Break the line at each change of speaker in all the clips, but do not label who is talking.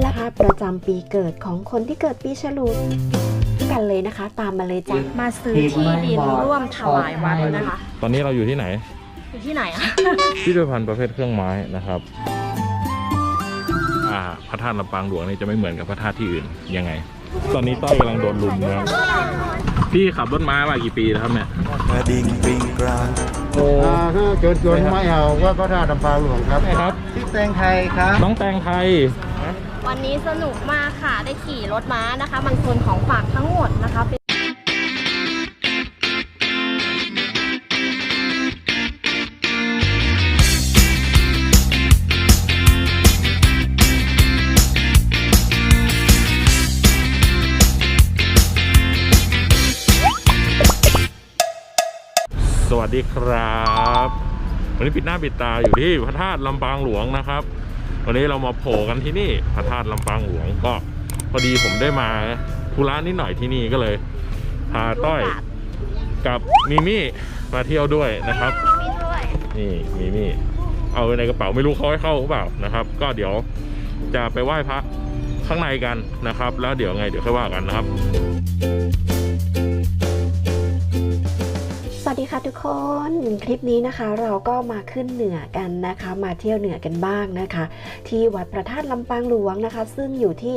และภาพประจำปีเกิดของคนที่เกิดปีฉลูกันเลยนะคะ ตามมาเลยจ้ะ
มาซื้อที่ดินร่วมถวายวัดนะคะ
ตอนนี้เราอยู่ที่ไหน
อยู่ที่ไหนอะ
พิพิธภัณฑ์ประเภทเครื่องไม้นะครับอ่าพระธาตุลำปางหลวงนี่จะไม่เหมือนกับพระธาตุที่อื่นยังไง ตอนนี้ต้อยกำลังโดนลุมนะครับพี่ขับรถม้ามากี่ปีแล้วครับเนี่ย
กระดิ่งปริงกลาง
โอ้
อ่าถ้าโจนโจนไม่เอาว่าก็ท่าดำปางหลวงครับ
ครับ
ที่ แตงไทยครับ
น้องแตงไทย
วันนี้สนุกมากค่ะ ได้ขี่รถม้านะคะบางส่วนของฝากทั้งหมดนะคะเป็น
สวัสดีครับ วันนี้ปิดหน้าปิดตาอยู่ที่พระธาตุลำปางหลวงนะครับ วันนี้เรามาโผล่กันที่นี่พระธาตุลำปางหลวงก็พอดีผมได้มาธุระนิดหน่อยที่นี่ก็เลยพาต้อยกับมิมี่มาเที่ยวด้วยนะครับ นี่มิมี่เอาไว้ในกระเป๋าไม่รู้เขาให้เข้าหรือเปล่านะครับ ก็เดี๋ยวจะไปไหว้พระข้างในกันนะครับ แล้วเดี๋ยวไงเดี๋ยวค่อยว่ากันนะครับ
ค่ะทุกคนคลิปนี้นะคะ เราก็มาขึ้นเหนือกันนะคะ มาเที่ยวเหนือกันบ้างนะคะ ที่วัดพระธาตุลำปางหลวงนะคะ ซึ่งอยู่ที่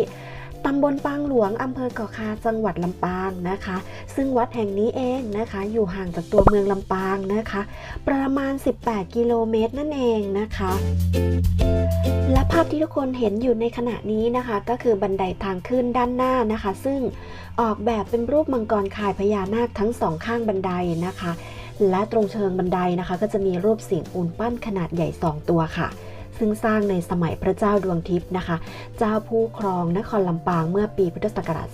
ตำบลปางหลวงอำเภอเกาะคาจังหวัดลำปางนะคะ ซึ่งวัดแห่งนี้เองนะคะ อยู่ห่างจากตัวเมืองลำปางนะคะ ประมาณ 18 กิโลเมตรนั่นเองนะคะและภาพที่ทุกคนเห็นอยู่ในขณะนี้นะคะ ก็คือบันไดทางขึ้นด้านหน้านะคะ ซึ่งออกแบบเป็นรูปมังกรคายพญานาคทั้งสองข้างบันไดนะคะ และตรงเชิงบันไดนะคะ ก็จะมีรูปสิงห์ปูนปั้นขนาดใหญ่ 2 ตัวค่ะ ซึ่งสร้างในสมัยพระเจ้าดวงทิพย์นะคะ เจ้าผู้ครองนครลำปางเมื่อปีพุทธศักราช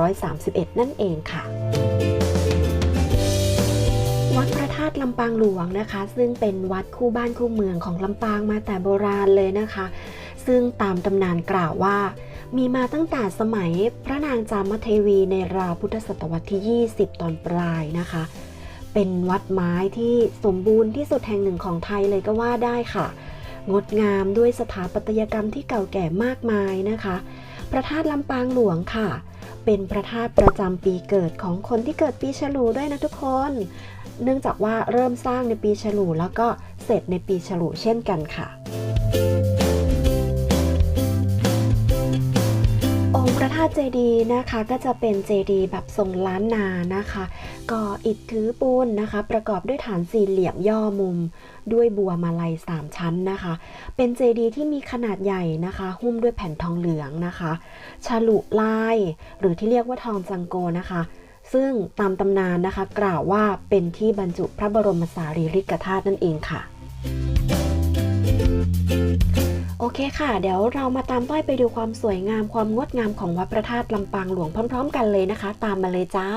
2331 นั่นเองค่ะวัดพระธาตุลำปางหลวงนะคะ ซึ่งเป็นวัดคู่บ้านคู่เมืองของลำปางมาแต่โบราณเลยนะคะ ซึ่งตามตำนานกล่าวว่า มีมาตั้งแต่สมัยพระนางจามเทวีในราวพุทธศตวรรษที่ 20 ตอนปลายนะคะ เป็นวัดไม้ที่สมบูรณ์ที่สุดแห่งหนึ่งของไทยเลยก็ว่าได้ค่ะ งดงามด้วยสถาปัตยกรรมที่เก่าแก่มากมายนะคะ พระธาตุลำปางหลวงค่ะ เป็นพระธาตุประจำปีเกิดของคนที่เกิดปีฉลูด้วยนะทุกคน เนื่องจากว่าเริ่มสร้างในปีฉลูแล้วก็เสร็จในปีฉลูเช่นกันค่ะ องค์พระธาเจดีย์นะคะก็จะเป็นเจดีย์แบบทรงล้านนานะคะก่ออิฐถือปูนนะคะ ประกอบด้วยฐานสี่เหลี่ยมย่อมุม ด้วยบัวมาลัยสามชั้นนะคะ เป็นเจดีย์ที่มีขนาดใหญ่นะคะ หุ้มด้วยแผ่นทองเหลืองนะคะฉลุลาย หรือที่เรียกว่าทองจังโกนะคะซึ่งตามตำนานนะคะกล่าวว่าเป็นที่บรรจุพระบรมสารีริกธาตุนั่นเองค่ะ เคค่ะ เดี๋ยวเรามาตามต้อยไปดูความสวยงามความงดงามของวัดพระธาตุลำปางหลวงพร้อม ๆ กันเลยนะคะ ตามมาเลยจ้า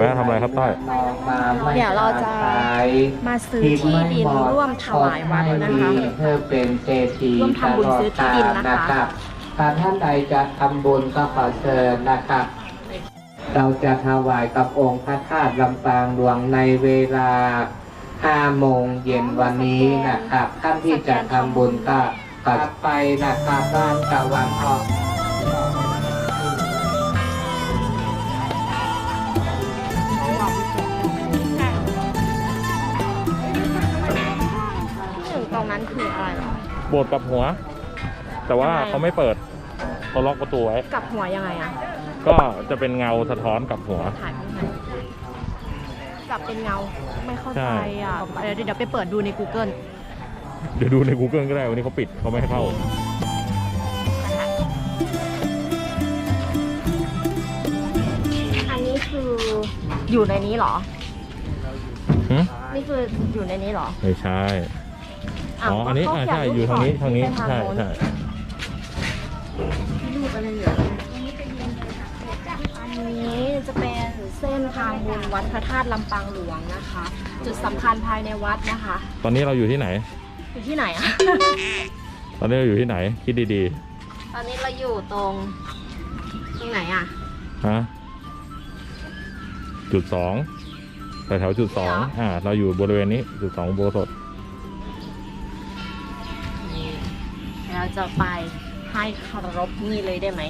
แวะทำอะไรครับต้อย
เดี๋ยวเราจะมาซื้อที่ดินร่วมถวายวัดนะคะ
เพื่อเป็นเศรษฐี
ร่วมทำบุญซื้อที่ดินนะคะ
รับถ้าท่านใดจะทำบุญก็ขอเชิญนะครับ เราจะถวายกับองค์พระธาตุลำปางหลวงในเวลา5โมงเย็นวันนี้นะครับ ท่านที่จะทำบุญก็กลับไปนะครับด้านตะวันออก
โบสถ์กับหัว แต่ว่า
ทำไม
เขาไม่เปิดเขาล็อกประตูไว้
กลับหัวยังไงอะ
ก็จะเป็นเงาสะท้อนกับหัว
ถ่ายข้างในกลับเป็นเงาไม่เข้า
ใช่
ใจอะเดี๋ยวเดี๋ยวไปเปิดดูใน Google
เดี๋ยวดูใน Google ก็ได้วันนี้เขาปิดเขาไม่ให้เข้า
อันนี้คืออยู่ในนี้เหรอ
หึ
นี่คืออยู่ในนี้เหรอ
ไม่ใช่า
ว
อ๋ออันนี้
ก็
อ่า
เข
ใช่
เขี
อยู่ทางนี้
รูป
ทางนี้
ก่อ
ใช่
เป็นทางโน้น
ใช่
อันนี้จะเป็นเส้นทางบุญวัดพระธาตุลำปางหลวงนะคะ จุดสำคัญภายในวัดนะคะ
ตอนนี้เราอยู่ที่ไหน
อยู่ที่ไหนอะ
ตอนนี้เราอยู่ที่ไหนคิดดี
ตอนนี้เราอยู่ตรงตรงไหนอะ
ๆฮะจุดสองแถวๆจุดสอง
เหรออ่
อ่า เราอยู่บริเวณนี้จุดสองอุโบสถ
เราจะไปให้เคารพนี่เลยได้ไหม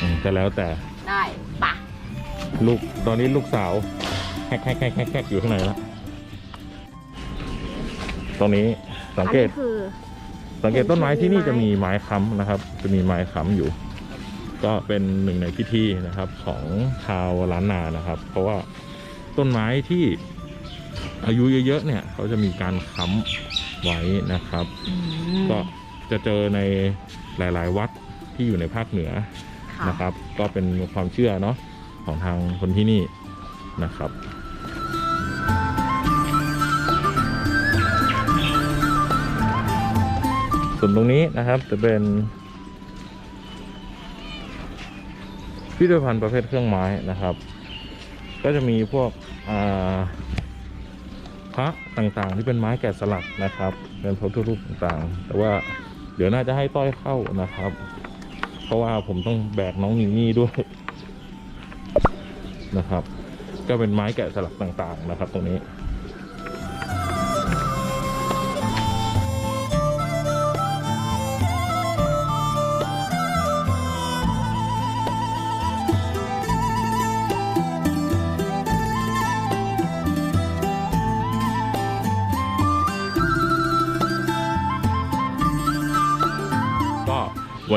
อืมจะแล้วแต่
ได้ปะ
ลูกตอนนี้ลูกสาวแฮกแฮกแฮกแฮกแฮกอยู่ข้างในแล้วตรงนี้สังเกต
อันนี้คือ
สังเกตต้นไม้
เห็น
ที่นี่
มีไม้
จะมีไม้ค้ำนะครับ จะมีไม้ค้ำอยู่ ก็เป็นหนึ่งในพิธีนะครับของชาวล้านนานะครับ เพราะว่าต้นไม้ที่อายุเยอะๆเนี่ย เขาจะมีการค้ำไว้นะครับ
อืม
ก็ จะเจอในหลาย ๆ วัดที่อยู่ในภาคเหนือ
ค่ะ
นะครับ ก็เป็นความเชื่อเนาะของทางคนที่นี่นะครับส่วนตรงนี้นะครับจะเป็นพิพิธภัณฑ์ประเภทเครื่องไม้นะครับ ก็จะมีพวกอ่าพระต่างๆ ที่เป็นไม้แกะสลักนะครับ เป็นพระพุทธรูปต่างๆ แต่ว่า เดี๋ยวน่าจะให้ต้อยเข้านะครับ เพราะว่าผมต้องแบกน้องมินนี่ด้วยนะครับ ก็เป็นไม้แกะสลักต่างๆนะครับ ตรงนี้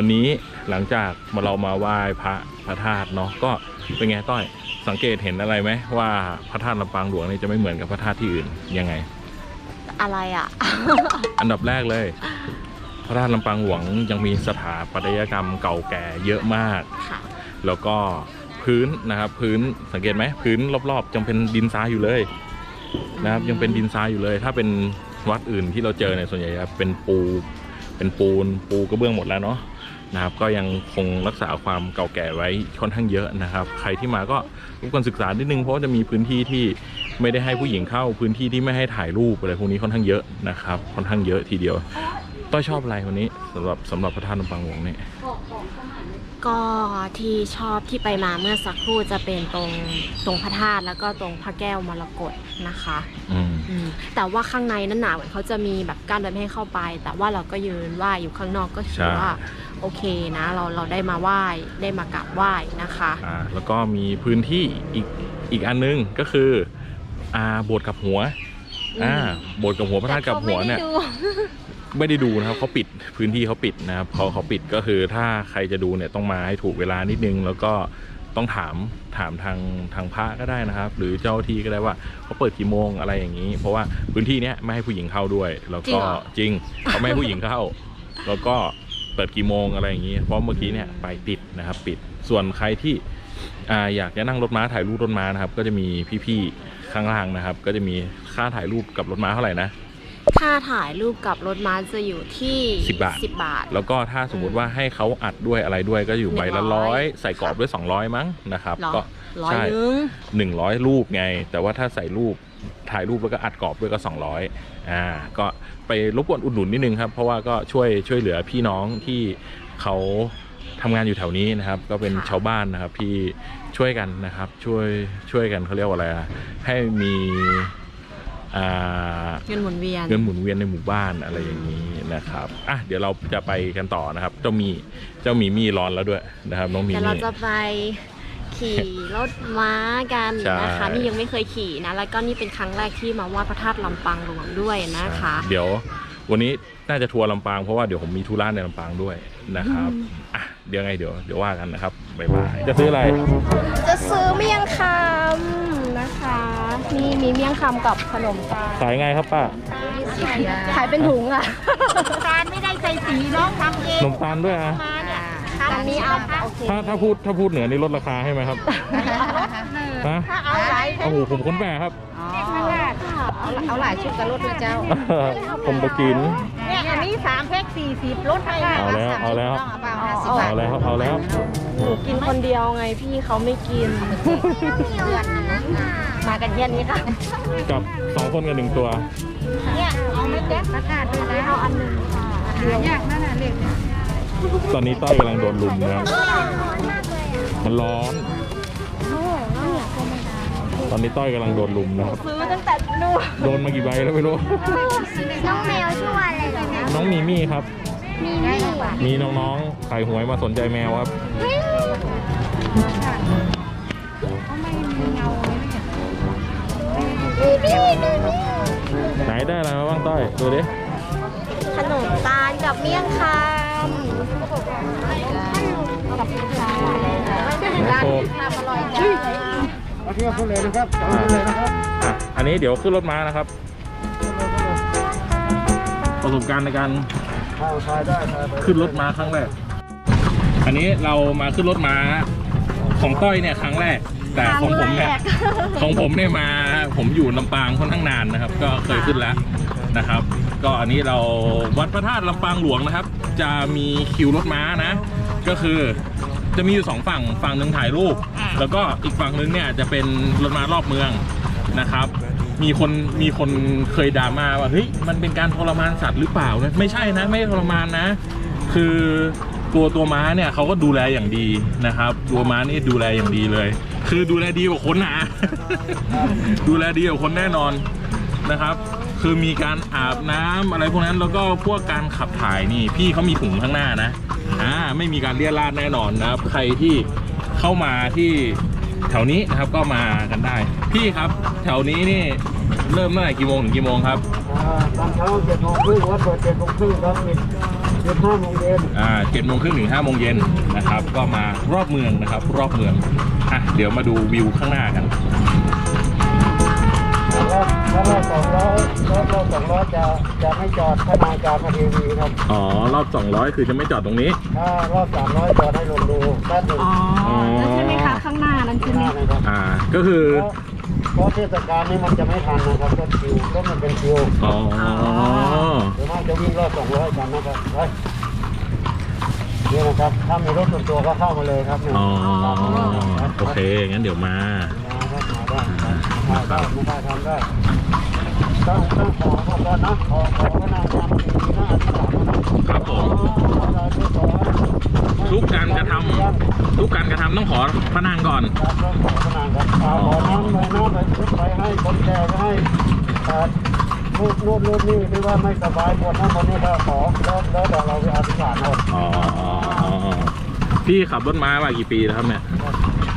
วันนี้หลังจากมาเรามาไหว้พระพระธาตุเนาะก็เป็นไงต้อยสังเกตเห็นอะไรไหมว่าพระธาตุลำปางหลวงนี่จะไม่เหมือนกับพระธาตุที่อื่นยังไง
อะไรอะ
อันดับแรกเลย พระธาตุลำปางหลวงยังมีสถาปัตยกรรมเก่าแก่เยอะมาก
ค่ะ
แล้วก็พื้นนะครับพื้นสังเกตไหมพื้นรอบๆยังเป็นดินทรายอยู่เลยนะครับยังเป็นดินทรายอยู่เลย ถ้าเป็นวัดอื่นที่เราเจอเนี่ยส่วนใหญ่จะเป็นปู เป็นปูนปูกระเบื้องหมดแล้วเนาะ นะครับก็ยังคงรักษาความเก่าแก่ไว้ค่อนข้างเยอะนะครับ ใครที่มาก็รบกวนศึกษานิดนึงเพราะว่าจะมีพื้นที่ที่ไม่ได้ให้ผู้หญิงเข้าพื้นที่ที่ไม่ให้ถ่ายรูปอะไรพวกนี้ค่อนข้างเยอะนะครับค่อนข้างเยอะทีเดียวต้อยชอบอะไรวันนี้สำหรับสำหรับพระธาตุลำปางหลวงเนี่ย
ก็ที่ชอบที่ไปมาเมื่อสักครู่จะเป็นตรงตรงพระธาตุแล้วก็ตรงพระแก้วมรกตนะคะ
อืม
อืมแต่ว่าข้างในนั่นหนาเหมือนเขาจะมีแบบกั้นไว้ไม่ให้เข้าไป แต่ว่าเราก็ยืนไหว้อยู่ข้างนอกก็ถื
ใช่
อว่า โอเคนะเราเราได้มาไหว้ได้มากราบไหว้นะคะ
อ่าแล้วก็มีพื้นที่อีกอีกอันนึงก็คืออ่าโบสถ์กับหัวอ่าโบสถ์กับหัวพระธาตุกับหัวเนี่ย
แต่ขาไม่ได้ดู
ไม่ได้ดูนะครับเขาปิดพื้นที่เขาปิดนะครับเขาเขาปิดก็คือถ้าใครจะดูเนี่ยต้องมาให้ถูกเวลานิดนึง แล้วก็ต้องถามถามทางทางพระก็ได้นะครับ หรือเจ้าที่ก็ได้ว่าเขาเปิดกี่โมงอะไรอย่างนี้ เพราะว่าพื้นที่เนี้ยไม่ให้ผู้หญิงเข้าด้วย แล้วก็จริงเขาไม่ให้ผู้หญิงเข้า แล้วก็เปิดกี่โมงอะไรอย่างนี้ เพราะเมื่อกี้เนี่ยไปปิดนะครับปิดส่วนใครที่อ่าอยากจะนั่งรถม้าถ่ายรูปรถม้านะครับก็จะมีพี่ๆข้างล่างนะครับ ก็จะมีค่าถ่ายรูปกับรถม้าเท่าไหร่นะ
ค่าถ่ายรูปกับรถม้าจะอยู่ที่
10 บาท
10 บาท
แล้วก็ถ้าสมมุติว่าให้เขาอัดด้วยอะไรด้วยก็อยู่ใบละ
100
ร้อยใส่กรอบด้วย 200 มั้งนะครับ
เหรอ
ก็
ร้อย
ใช่
นึง
100รูปไง แต่ว่าถ้าใส่รูป ถ่ายรูปแล้วก็อัดกรอบด้วยก็ 200อ่าก็ไปรบกวนอุดหนุนนิดนึงครับ เพราะว่าก็ช่วยช่วยเหลือพี่น้องที่เขาทำงานอยู่แถวนี้นะครับ ก็เป็น
ค่ะ
ชาวบ้านนะครับที่ช่วยกันนะครับ ช่วยช่วยกันเขาเรียกว่าอะไรอะให้มีอ่า
เงินหมุนเวียน
เงินหมุนเวียนในหมู่บ้านอะไรอย่างนี้นะครับอะเดี๋ยวเราจะไปกันต่อนะครับ เจ้ามีเจ้ามีมี่ร้อนแล้วด้วยนะครับน้องมี
เดี๋ยวเรา
มี่
จะไป ขี่รถม้ากัน
ใช่
นะคะนี่ยังไม่เคยขี่นะแล้วก็นี่เป็นครั้งแรกที่มาไหว่าพระธาตุลำปางหลวงด้วยนะคะ
เดี๋ยววันนี้น่าจะทัวร์ลำปางเพราะว่าเดี๋ยวผมมีธุระในลำปางด้วยนะครับอะเดี๋ยวไงเดี๋ยวเดี๋ยวว่ากันนะครับบ๊ายบายจะซื้ออะไร
จะซื้อเมี่ยงคำนะคะนี่มีเมี่ยงคำกับขนมตาล
ขายไงครับป้า
ขายเป็นถุงอะ
ตาลไม่ได้ใส่สีน้องทำเอ
ข
ง
นมตาลด้วยอะ
มาเนี่ย
อันนี้เอาโอเค
ถ้าถ้าพูดถ้าพูดเหนือนี่ลดราคาให้ไหมครับฮะ
ถ้าเอาหลาย
โอ้โหผมคนแปลครับ
เอาหลายชุดกับรถนะเจ้า
ผมไปกิน
เนี่ยอันนี้สามแพ็คสี่สิบลดให้
เอาแล้วเอาแล้ว
ต้องเอาเปล่าห้าสิบบาท
เอาแล้วเอาแล้ว
หนูกินคนเดียวไงพี่เขาไม่กินมากันแค่นี้ค่ะ
กับสองคนกับหนึ่งตัว
เนี่ยเอาไม่แจ๊กประกาศด้วยนะเอาอันหนึ่งค่ะหายากนั่นน่ะเล็กเนี่ย
ตอนนี้ต้อยกำลังโดนลุมนะครับมันร้อน ตอนนี้ต้อยกำลังโดนลุมนะครับ
ซื้อตั้งแต่หนู
โดนมากี่ใบแล้วไม่รู้
น้องแมวชื่อว่าอะไรเหรอนะ
น้องมีมี่ครับ
มีมี่
มีน้องๆขายหวยมาสนใจแมวครับ ไหนได้อะไรมาบ้างต้อย ดูดิ
ขนมตาลกับเมี่ยงค
โที่
ยวขึ้นเลยนะครับจองขึ้นเลยนะครับ
อะอันนี้เดี๋ยวขึ้นรถม้านะครับ ประสบการณ์ในการ
เข้าทายได้ทายไป
ขึ้นรถม้าครั้งแรก อันนี้เรามาขึ้นรถม้าของต้อยเนี่ยครั้งแรก แต่ของผมเนี่ยของผมเนี่ยมาผมอยู่ลำปางค่อนข้างนานนะครับ ก็เคยขึ้นแล้วนะครับ ก็อันนี้เราวัดพระธาตุลำปางหลวงนะครับ จะมีคิวรถม้านะ ก็คือ จะมีอยู่สองฝั่งฝั่งหนึ่งถ่ายรูป แล้วก็อีกฝั่งหนึงเนี่ยจะเป็นรถม้ารอบเมืองนะครับ มีคนมีคนเคยด่ามาว่าเฮ้ยมันเป็นการทรมานสัตว์หรือเปล่านะไม่ใช่นะไม่ทรมานนะ คือตัวตัวม้าเนี่ยเขาก็ดูแลอย่างดีนะครับ ตัวม้านี่ดูแลอย่างดีเลย คือดูแลดีกว่าคนนะดูแลดีกว่าคนแน่นอนนะครับ คือมีการอาบน้ำอะไรพวกนั้นแล้วก็พวกการขับถ่ายนี่พี่เขามีถุงข้างหน้านะอ่าไม่มีการเลี่ยราดแน่นอนนะครับ ใครที่เข้ามาที่แถวนี้นะครับก็มากันได้ พี่ครับแถวนี้นี่เริ่มเมื่อไหร่กี่โมงถึงกี่โมงครับ
อ่าตอนเช้าเจ็ดโมงครึ่งวัดเปิดเจ็ดโมงครึ่งครับปิดเจ็ดห้าโมงเย็น
อ่าเจ็ดโมงครึ่งถึงห้าโมงเย็นนะครับ ก็มารอบเมืองนะครับ รอบเมืองอะเดี๋ยวมาดูวิวข้างหน้ากัน
แล้วแล้วรอบสองร้อยรอบรอบสองร้อยจะจะไม่จอดถ้านายจอดมาทีวีครับ
อ๋อ รอบ 200 คือจะไม่จอดตรงนี้
ถ้ารอบสามร้อยจอดให้ลงดูแป๊บหนึ่ง
อ๋อนั่นใช่ไหมคะข้างหน้านั่นใช่ไหม
หน้านะครับ
อ่า ก็คือ
เพราะเพราะเทศกาลนี้มันจะไม่ทันนะครับรถคิวรถมันเป็นคิว
อ๋อ
เดี๋ยวมากจะวิ่งรอบสองร้อยกันนะครับไปนี่นะครับถ้ามีรถส่วนตัวก็เข้ามาเลยครับนี่
อ๋อ
ตามมาเลยครับ
โอเค งั้นเดี๋ยวมา
มาครับมาได้ ได้ไม่ได้ทำได้ต้องต้องขอขอก่อนนะขอขอพระนางทำดีหน้าที่สามนะครับ
ผมทุกการกระทำทุกการกระทำต้องขอพระนางก่อน
ครับต้องขอพระนางครับเอาขอน้ำเลยน้ำไปชุดไปให้คนแก่ไปให้รูปรูปรูปนี่ที่ว่าไม่สบายปวดนั่นปวดนี่ก็ขอแล้วแล้วเดี๋ยวเราไปอธิษฐานเอา
อ๋อพี่ขับรถม้ามากี่ปีแล้วครับเนี่ย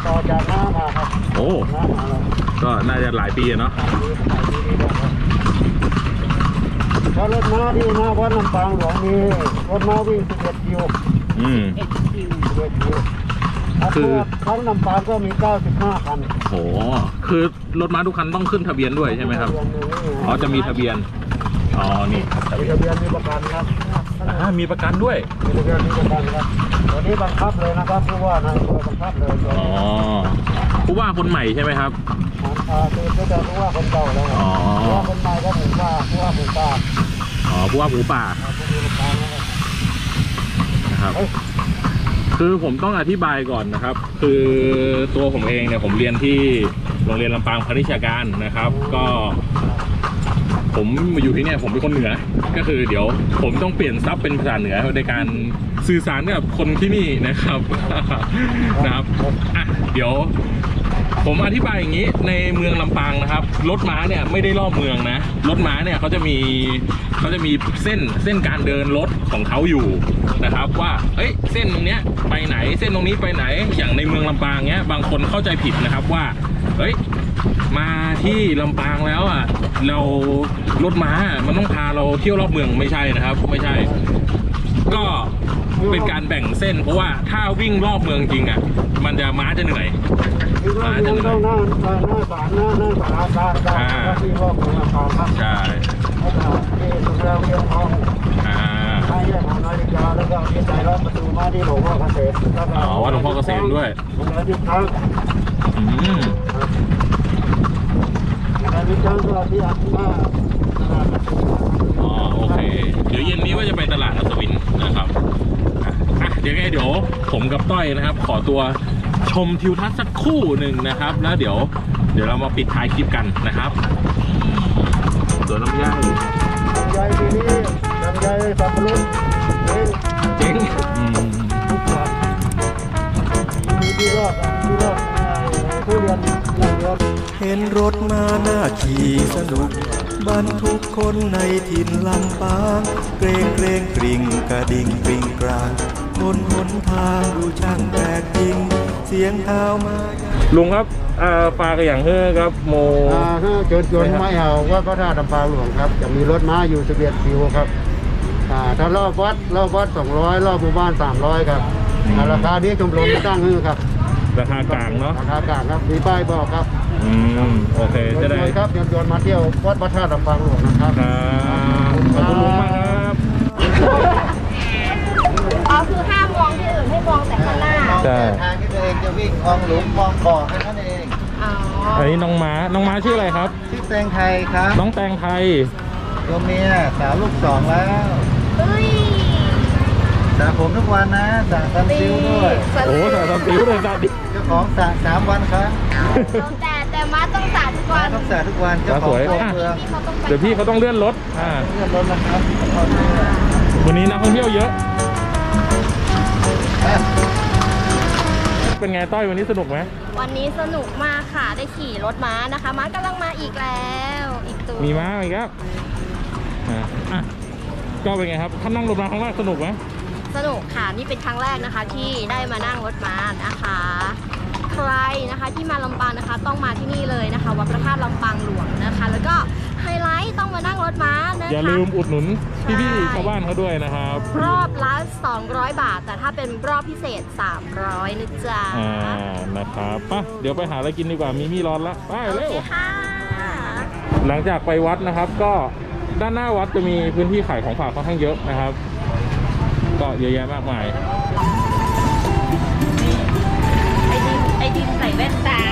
ต่อจากหน้ำมาครับ
โอ้
น้ำมาเรา
ก็น่าจะหลายปีอะเนาะ
เพราะรถม้าที่หน้าวัดลำปางหลวงมีรถม้าวิ่ง11คิว
อืม
11คิว
คือ
ทั้งลำปางก็มี 95 คัน
โห คือรถม้าทุกคันต้องขึ้นทะเบียนด้วยใช่ไหมครับ อ๋อ จะมีทะเบียน อ๋อ นี่ครับทะ
มี
เบียน
ทะเบียนมีประกันครับ
อ่ามีประกันด้วย
มีทะเบียนมีประกันครับตัวนี้บังคับเลยนะครับผู้ว่านายอำเภอบังคับเลยตัว
อ๋อ
นี้
ผู้ว่าคนใหม่ใช่ไหมครับ
อ่าคือก็จะรู้ว่าคนเก่าแล้วครับ
อ๋อ
ผู้ว่าคนใหม่ก็หมู่ป้าผู้ว่าหมูป้า
อ๋อผู้ว่าหมูป่า
อ่าผู้มีประกันะครับ
นะครับ
เฮ้ย
คือผมต้องอธิบายก่อนนะครับ คือตัวผมเองเนี่ยผมเรียนที่โรงเรียนลำปางพาณิชยการนะครับ ก็ ผมมาอยู่ที่เนี่ยผมเป็นคนเหนือ ก็คือเดี๋ยวผมต้องเปลี่ยนซับเป็นภาษาเหนือในการสื่อสารกับคนที่นี่นะครับ นะครับอะเดี๋ยว ผมอธิบายอย่างนี้ในเมืองลำปางนะครับ รถม้าเนี่ยไม่ได้รอบเมืองนะรถม้าเนี่ยเขาจะมีเขาจะมีเส้นเส้นการเดินรถของเขาอยู่นะครับ ว่าเอ้ยเส้นตรงเนี้ยไปไหนเส้นตรงนี้ไปไหนอย่างในเมืองลำปางเนี้ยบางคนเข้าใจผิดนะครับว่าเอ้ยมาที่ลำปางแล้วอะเรารถม้ามันต้องพาเราเที่ยวรอบเมืองไม่ใช่นะครับ ไม่ใช่ เป็นการแบ่งเส้น เพราะว่าถ้าวิ่งรอบเมืองจริงอะ มันจะม้าจะเหนื่อย
คือว่าเมืองต้องหน้าหน้าหน้าศาลหน้าหน้าศาลอาการการ
อ่า
ที่รอบเมืองลำปางครับ
ใช่
ที่สุดแล้วเรียงทอง
อ่า
ให้แยกของนาฬิกาแล้วก็ที่ใจรอบประตูมาที่หลวงพ่อเกษตรแล้วก็
อ๋อวัดหลวงพ่อเกษมด้วย
โรงเรียนที่ครั้ง
อืม
โรงเรียนที่ครั้งก็ที่อัดหน้าตลาด
อ๋อโอเค เดี๋ยวเย็นนี้ว่าจะไปตลาดอัศวินนะครับ เดี๋ยวกับต้อยนะครับ ขอตัวชมทิวทัศน์สักครู่หนึ่งนะครับ แล้วเดี๋ยวเดี๋ยวเรามาปิดท้ายคลิปกันนะครับสวนลำไย
ลำไยทีนี้ลำไยสับปะรดนี่
เจ๋งอืม
ทุกอย่างมีที่รอดที่รอดเอ่อทุเรียนเดียว
เห็นรถมาหน้าขี่สนุกบรรทุกคนในถิ่นลำปาง เกรงเกรงกริ่งกระดิ่งปริงกลาง บนหนทางดูช่างแปลกจริง เสียงเท้ามา
ลุงครับอ่าปลากระอย่างเฮ้อครับโม
อ่าถ้าเกิดจนไม่เอาว่าพระธาตุลำปางหลวงครับ จะมีรถม้าอยู่สิบเอ็ดคิวครับ อ่า ถ้ารอบวัดรอบวัดสองร้อยรอบหมู่บ้านสามร้อยครับอ่าราคานี้ชมรมตั้งให้ครับ
ราคากลางเนาะ
ราคากลางครับมีป้ายบอกครับ
อืมโอเคจะได้
เชิญๆครับเชิญชวนมาเที่ยววัดพระธาตุลำปางหลวงนะครับ
ครับขอบคุณลุงมากครับ
มองแต่ข้างหน้า
ใช่
ทางที่ตัวเองจะวิ่งคลองหลุมคลองบ่อแค่นั้นเอง
อ๋อ
อันนี้น้องม้าน้องม้าชื่ออะไรครับ
ที่แตงไทยครับ
น้องแตงไทย
ตัวเมียสาวลูกสองแล้ว
เอ้ย
สระผมทุกวันนะสระซันซิลด้วย
โอ้โหสาวสามติ๋วเลยสาวดิ
เจ้าของสระสามวันครับ
แต่แต่มาต้องสาดทุกวัน
ต้องสระทุกวันเจ้าของครอบเมือง
ที่เขาต้องไป
เดี๋ยวพี่เขาต้องเลื่อนรถอ่า
เลื่อนรถนะครับขอบคุณ
วันนี้นักท่องเที่ยวเยอะ เป็นไงต้อยวันนี้สนุกไหม
วันนี้สนุกมากค่ะได้ขี่รถม้านะคะ ม้ากำลังมาอีกแล้ว อีกตัว
มีม้าอีกครับอ่าอะก็เป็นไงครับท่านนั่งรถมาครั้งแรกสนุกไหม
สนุกค่ะนี่เป็นครั้งแรกนะคะที่ได้มานั่งรถม้านะคะ ใครนะคะที่มาลำปางนะคะ ต้องมาที่นี่เลยนะคะวัดพระธาตุลำปางหลวงนะคะ แล้วก็ ไฮไลท์ต้องมานั่งรถม้านะคะ
อย่าลืมอุดหนุน
ใช่
พี่ๆชาวบ้านเขาด้วยนะครับ
รอบละ 200 บาท แต่ถ้าเป็นรอบพิเศษ 300นะจ๊ะ
อ่านะครับไป่ะเดี๋ยวไปหาอะไรกินดีกว่ามีมี่ร้อนละไป
โอ
เร็
เควค่ะ
หลังจากไปวัดนะครับก็ด้านหน้าวัดจะมีพื้นที่ขายของฝากค่อนข้างเยอะนะครับ ก็เยอะแยะมากมาย
ไอดินไอดินใส่แว่นตา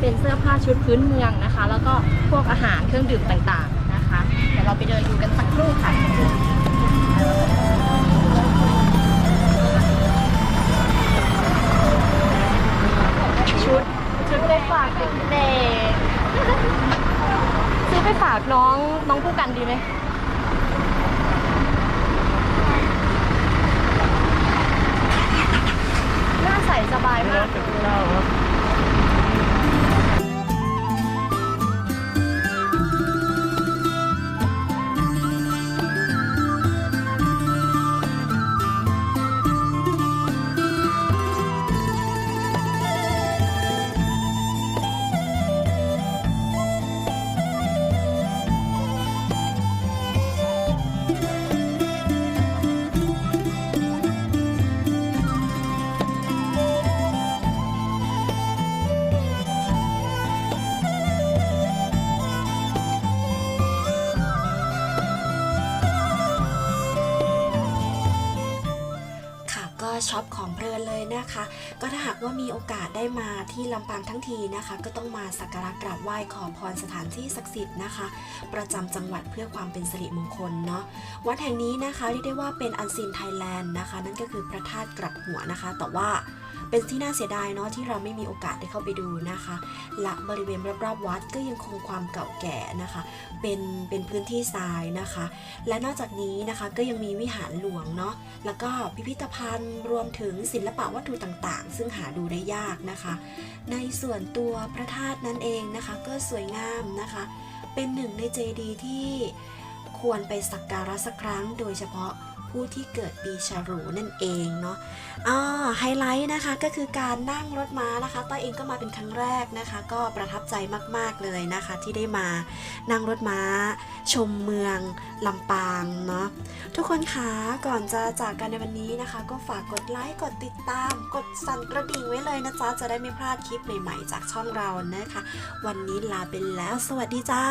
เป็นเสื้อผ้าชุดพื้นเมืองนะคะ แล้วก็พวกอาหารเครื่องดื่มต่างๆนะคะเดี๋ยวเราไปเดินดูกันสักครู่ค่ะชุดชุดไปฝากเด็กซื้อไปฝากน้องน้องผู้กันดีไหมน่าใส่สบายมาก
เพลินเลยนะคะ ก็ถ้าหากว่ามีโอกาสได้มาที่ลำปางทั้งทีนะคะ ก็ต้องมาสักการะกราบไหว้ขอพรสถานที่ศักดิ์สิทธิ์นะคะ ประจำจังหวัดเพื่อความเป็นสิริมงคลเนาะวัดแห่งนี้นะคะเรียกได้ว่าเป็นอันซีนไทยแลนด์นะคะ นั่นก็คือพระธาตุกลับหัวนะคะ แต่ว่าเป็นที่น่าเสียดายเนาะที่เราไม่มีโอกาสได้เข้าไปดูนะคะ และบริเวณรอบๆวัดก็ยังคงความเก่าแก่นะคะ เป็นเป็นพื้นที่ทรายนะคะ และนอกจากนี้นะคะก็ยังมีวิหารหลวงเนาะแล้วก็พิพิธภัณฑ์รวมถึงศิลปะวัตถุต่างๆ ซึ่งหาดูได้ยากนะคะ ในส่วนตัวพระธาตุนั่นเองนะคะ ก็สวยงามนะคะ เป็นหนึ่งในเจดีย์ที่ควรไปสักการะสักครั้งโดยเฉพาะ ผู้ที่เกิดปีฉลูนั่นเองเนาะอ่าไฮไลท์นะคะก็คือการนั่งรถม้านะคะต้อยเองก็มาเป็นครั้งแรกนะคะ ก็ประทับใจมากๆเลยนะคะ ที่ได้มานั่งรถม้า ชมเมืองลำปางเนาะทุกคนคะก่อนจะจากกันในวันนี้นะคะ ก็ฝากกดไลค์กดติดตาม กดสั่นกระดิ่งไว้เลยนะจ๊ะจะได้ไม่พลาดคลิปใหม่ๆ จากช่องเรานะคะ วันนี้ลาไปแล้ว สวัสดีจ้า